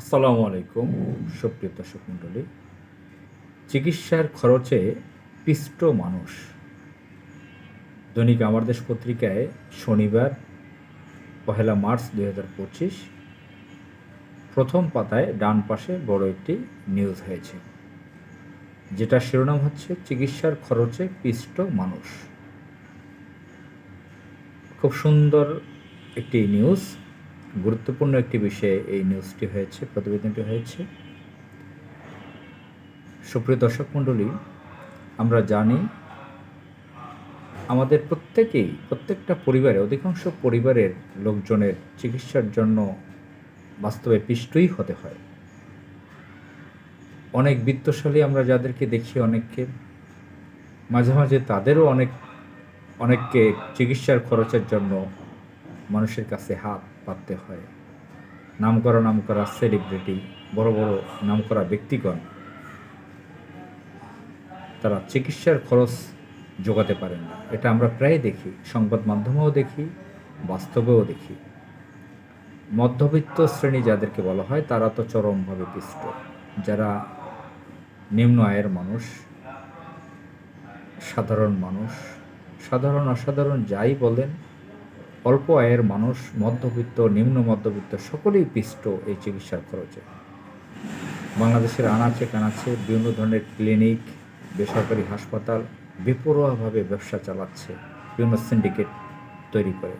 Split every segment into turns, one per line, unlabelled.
আসসালামু আলাইকুম, সুপ্রিয় দর্শক মণ্ডলী। চিকিৎসার খরচে পিষ্ট মানুষ। দৈনিক আমার দেশ পত্রিকায় শনিবার, পহেলা মার্চ দুই হাজার পঁচিশ, প্রথম পাতায় ডান পাশে বড় একটি নিউজ হয়েছে। যেটা শিরোনাম হচ্ছে চিকিৎসার খরচে পিষ্ট মানুষ। খুব সুন্দর একটি নিউজ। গুরুত্বপূর্ণ একটি বিষয়ে এই নিউজটি হয়েছে, প্রতিবেদনটি হয়েছে। সুপ্রিয় দর্শক মণ্ডলী, আমরা জানি আমাদের প্রত্যেকেই, প্রত্যেকটা পরিবারে, অধিকাংশ পরিবারের লোকজনের চিকিৎসার জন্য বাস্তবে পিষ্টই হতে হয়। অনেক বিত্তশালী আমরা যাদেরকে দেখি অনেককে, মাঝে মাঝে তাদেরও অনেক, অনেককে চিকিৎসার খরচের জন্য মানুষের কাছে হাত পাততে হয়। নাম করা নাম করা সেলিব্রিটি বড় বড় নাম করা ব্যক্তিগণ তারা চিকিৎসার খরচ যোগাতে পারেন না। এটা আমরা প্রায় দেখি, সংবাদ মাধ্যমেও দেখি, বাস্তবেও দেখি। মধ্যবিত্ত শ্রেণি যাদেরকে বলা হয়, তারা তো চরমভাবে পিষ্ট যারা নিম্ন আয়ের মানুষ, সাধারণ মানুষ, সাধারণ অসাধারণ যাই বলেন অল্প আয়ের মানুষ, মধ্যবিত্ত, নিম্ন মধ্যবিত্ত সকলেই পিষ্ট এই চিকিৎসার খরচে। বাংলাদেশের আনাচে কানাচে বিভিন্ন ধরনের ক্লিনিক, বেসরকারি হাসপাতাল বেপরোয়াভাবে ব্যবসা চালাচ্ছে বিভিন্ন সিন্ডিকেট তৈরি করে।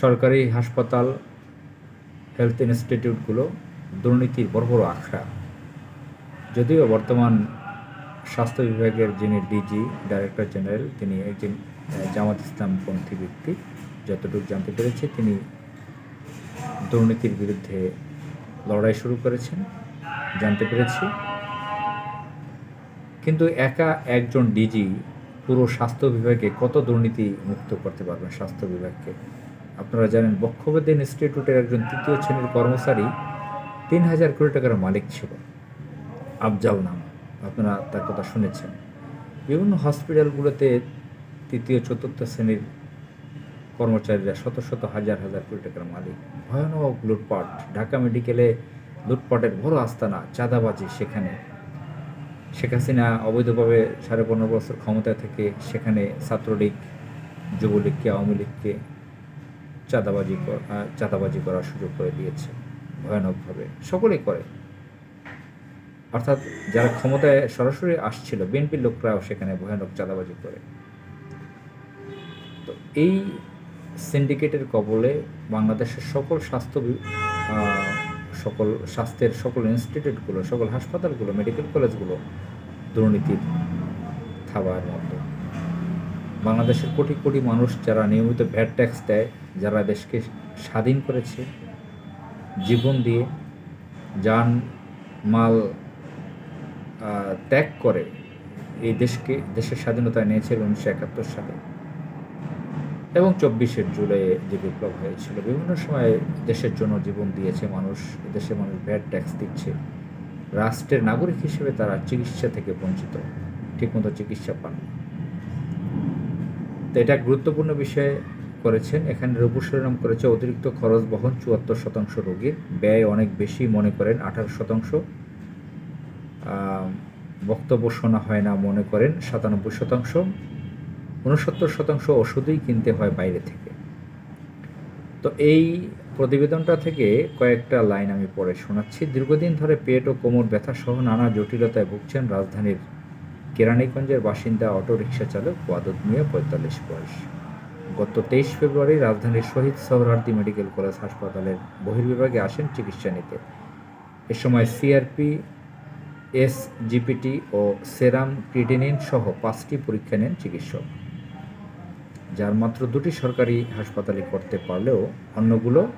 সরকারি হাসপাতাল, হেলথ ইনস্টিটিউটগুলো দুর্নীতির বড় বড় আখড়া। যদিও বর্তমান স্বাস্থ্য বিভাগের যিনি ডিজি ডাইরেক্টর জেনারেল তিনি একজন জামাত ইসলামপন্থী ব্যক্তি। যতটুকু জানতে পেরেছে, তিনি দুর্নীতির বিরুদ্ধে লড়াই শুরু করেছেন, জানতে পেরেছি। কিন্তু একা একজন ডিজি পুরো স্বাস্থ্য বিভাগে কত দুর্নীতি মুক্ত করতে পারবেন স্বাস্থ্য বিভাগকে? আপনারা জানেন বক্ষবেদ ইনস্টিটিউটের একজন তৃতীয় শ্রেণির কর্মচারী তিন হাজার কোটি টাকার মালিক ছিল, আফজাল নাম। আপনারা তার কথা শুনেছেন। বিভিন্ন হসপিটালগুলোতে তৃতীয়, চতুর্থ শ্রেণির কর্মচারীরা শত শত হাজার হাজার কোটি টাকার মালিক। ভয়ানক লুটপাট। ঢাকা মেডিকেলে লুটপাটের বড় আস্তানা, চাঁদাবাজি সেখানে। শেখ হাসিনা অবৈধভাবে সাড়ে পনেরো বছর ক্ষমতায় থেকে সেখানে ছাত্রলীগ, যুবলীগকে, আওয়ামী লীগকে চাঁদাবাজি চাঁদাবাজি করার সুযোগ করে দিয়েছে। ভয়ানকভাবে। সকলেই করে। অর্থাৎ যারা ক্ষমতায় সরাসরি আসছিল, বিএনপির লোকরাও সেখানে ভয়ানক চাঁদাবাজি করে। তো এই সিন্ডিকেটের কবলে বাংলাদেশের সকল স্বাস্থ্য সকল স্বাস্থ্যের সকল ইনস্টিটিউটগুলো, সকল হাসপাতালগুলো, মেডিকেল কলেজগুলো দুর্নীতির থাবার মতো বাংলাদেশের কোটি কোটি মানুষ যারা নিয়মিত ভ্যাট ট্যাক্স দেয়, যারা দেশকে স্বাধীন করেছে, জীবন দিয়ে যান, মাল ত্যাগ করে এই দেশকে, দেশের স্বাধীনতা নিয়েছিল উনিশশো একাত্তর সালে। এবং চব্বিশে জুলাই যে বিপ্লব হয়েছিল, বিভিন্ন সময়ে দেশের জন্য জীবন দিয়েছে মানুষ দেশের মানুষ ভ্যাট ট্যাক্স দিচ্ছে। রাষ্ট্রের নাগরিক হিসেবে তারা চিকিৎসা থেকে বঞ্চিত, ঠিকমতো চিকিৎসা পান তো এটা গুরুত্বপূর্ণ বিষয় করেছেন। এখানে রূপশিরোনাম করেছে অতিরিক্ত খরচ বহন, চুয়াত্তর শতাংশ রোগীর ব্যয় অনেক বেশি মনে করেন, আঠারো শতাংশ। বক্তব্য শোনা হয় না মনে করেন, সাতানব্বই শতাংশ। উনসত্তর শতাংশ ওষুধই কিনতে হয় বাইরে থেকে। তো এই প্রতিবেদনটা থেকে কয়েকটা লাইন আমি পড়ে শোনাচ্ছি। দীর্ঘদিন ধরে পেট ও কোমর ব্যথা সহ নানা জটিলতায় ভুগছেন রাজধানীর কেরানীগঞ্জের বাসিন্দা অটোরিকশা চালক ওয়াদুদ মিয়া পঁয়তাল্লিশ বয়স। গত তেইশ ফেব্রুয়ারি রাজধানীর শহীদ সোহরার্দি মেডিকেল কলেজ হাসপাতালের বহির্বিভাগে আসেন চিকিৎসা নিতে। এ সময় সিআরপি এস জিপিটি ও সেরাম ক্রিটিনিন সহ পাঁচটি পরীক্ষা নেন চিকিৎসক। যার মাত্র দুটি সরকারি হাসপাতালে করতে পারলেও অন্যগুলো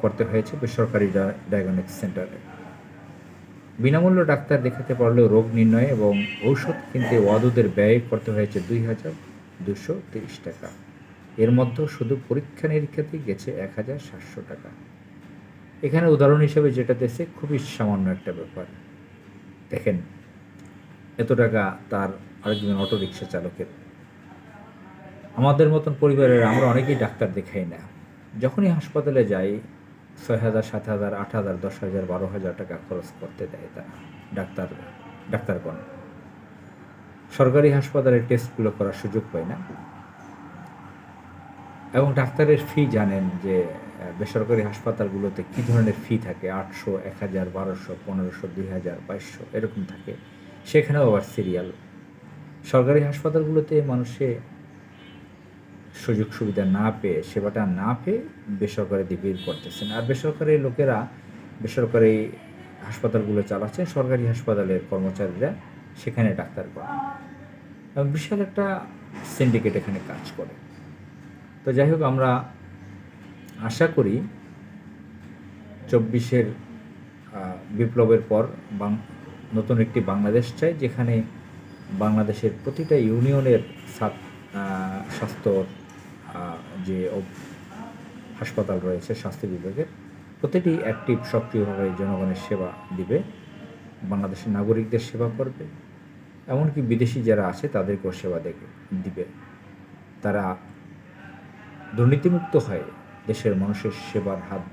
করতে হয়েছে বেসরকারি ডায়াগনস্টিক সেন্টারে। বিনামূল্য ডাক্তার দেখাতে পারলেও রোগ নির্ণয় এবং ঔষধ কিনতে ওয়াদুদের ব্যয় করতে হয়েছে দুই হাজার দুশো তিরিশ টাকা। এর মধ্যে শুধু পরীক্ষা নিরীক্ষাতেই গেছে এক হাজার সাতশো টাকা। এখানে উদাহরণ হিসেবে যেটা দেশে খুবই সামান্য একটা ব্যাপার। দেখেন, এত টাকা তার আরেকজন অটো রিক্সা চালকের। আমাদের মতন পরিবারের আমরা অনেকেই ডাক্তার দেখাই না। যখনই হাসপাতালে যাই, ছয় হাজার, সাত হাজার, আট হাজার, দশ হাজার, বারো হাজার টাকা খরচ করতে দেয় তারা, ডাক্তার, ডাক্তারগণ। সরকারি হাসপাতালে টেস্টগুলো করার সুযোগ পায় না। এবং ডাক্তারের ফি জানেন যে বেসরকারি হাসপাতালগুলোতে কী ধরনের ফি থাকে? আটশো, এক হাজার, বারোশো, পনেরোশো, দুই হাজার, বাইশশো, এরকম থাকে। সেখানেও আবার সিরিয়াল সরকারি হাসপাতালগুলোতে মানুষে সুযোগ সুবিধা না পেয়ে, সেবাটা না পেয়ে বেসরকারিতে ভিড় করতেছেন। আর বেসরকারি লোকেরা বেসরকারি হাসপাতালগুলো চালাচ্ছেন, সরকারি হাসপাতালের কর্মচারীরা সেখানে ডাক্তার করেন। এবং বিশাল একটা সিন্ডিকেট এখানে কাজ করে। তো যাই হোক, আমরা আশা করি চব্বিশের বিপ্লবের পর নতুন একটি বাংলাদেশ চাই, যেখানে বাংলাদেশের প্রতিটা ইউনিয়নের স্বাস্থ্য যে হাসপাতাল রয়েছে স্বাস্থ্য বিভাগের, প্রতিটি অ্যাক্টিভ সক্রিয়ভাবে জনগণের সেবা দিবে, বাংলাদেশের নাগরিকদের সেবা করবে, এমনকি বিদেশি যারা আছে তাদেরকেও সেবা দেবে, দিবে। তারা দুর্নীতিমুক্ত হয়ে দেশের মানুষের সেবার হাত,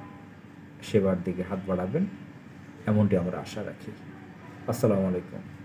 সেবার দিকে হাত বাড়াবেন, এমনটি আমরা আশা রাখি। আসসালামু আলাইকুম।